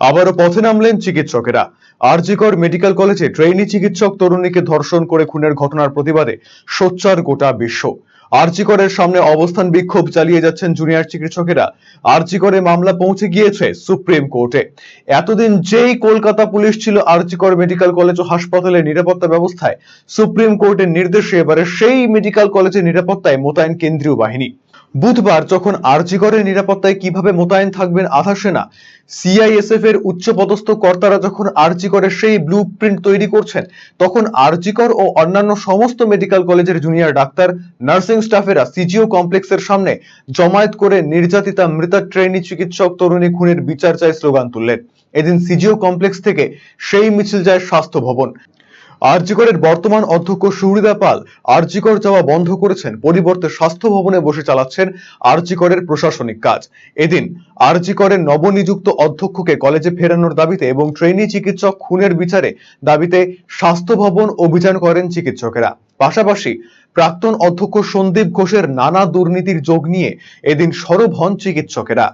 আবারও পথে নামলেন চিকিৎসকেরা। আরজিকর মেডিকেল কলেজে ট্রেইনি চিকিৎসক তরুণীকে ধর্ষণ করে খুনের ঘটনার প্রতিবাদে সোচ্চার গোটা বিশ্ব। আরজিকরের সামনে অবস্থান বিক্ষোভ চালিয়ে যাচ্ছেন জুনিয়র চিকিৎসকেরা। আরজিকরে মামলা পৌঁছে গিয়েছে সুপ্রিম কোর্টে। এতদিন যেই কলকাতা পুলিশ ছিল আরজিকর মেডিকেল কলেজ ও হাসপাতালের নিরাপত্তা ব্যবস্থায়, সুপ্রিম কোর্টের নির্দেশে এবারে সেই মেডিকেল কলেজের নিরাপত্তায় মোতায়েন কেন্দ্রীয় বাহিনী। বুধবার যখন আরজিকরের নিরাপত্তায় কীভাবে মোতায়েন থাকবেন আধা সেনা সিআইএসএফ এর উচ্চপদস্থ কর্তারা যখন আরজিকরের সেই ব্লু প্রিন্ট তৈরি করছেন, তখন আরজিকর ও অন্যান্য সমস্ত মেডিকেল কলেজের জুনিয়র ডাক্তার নার্সিং স্টাফেরা সিজিও কমপ্লেক্সের সামনে জমায়েত করে নির্যাতিতা মৃতা ট্রেনি চিকিৎসক তরুণী খুনের বিচার চাই স্লোগান তুললেন। এদিন সিজিও কমপ্লেক্স থেকে সেই মিছিল যায় স্বাস্থ্য ভবন। আরজিকরের বর্তমান অধ্যক্ষ সুহৃদা পাল আরজিকর যাওয়া বন্ধ করেছেন, পরিবর্তে স্বাস্থ্য ভবনে বসে চালাচ্ছেন আরজিকরের প্রশাসনিক কাজ। এদিন আরজিকরের নবনিযুক্ত অধ্যক্ষকে কলেজে ফেরানোর দাবিতে এবং ট্রেনি চিকিৎসক খুনের বিচারে দাবিতে স্বাস্থ্য ভবন অভিযান করেন চিকিৎসকেরা। পাশাপাশি প্রাক্তন অধ্যক্ষ সন্দীপ ঘোষের নানা দুর্নীতির যোগ নিয়ে এদিন সরব হন চিকিৎসকেরা।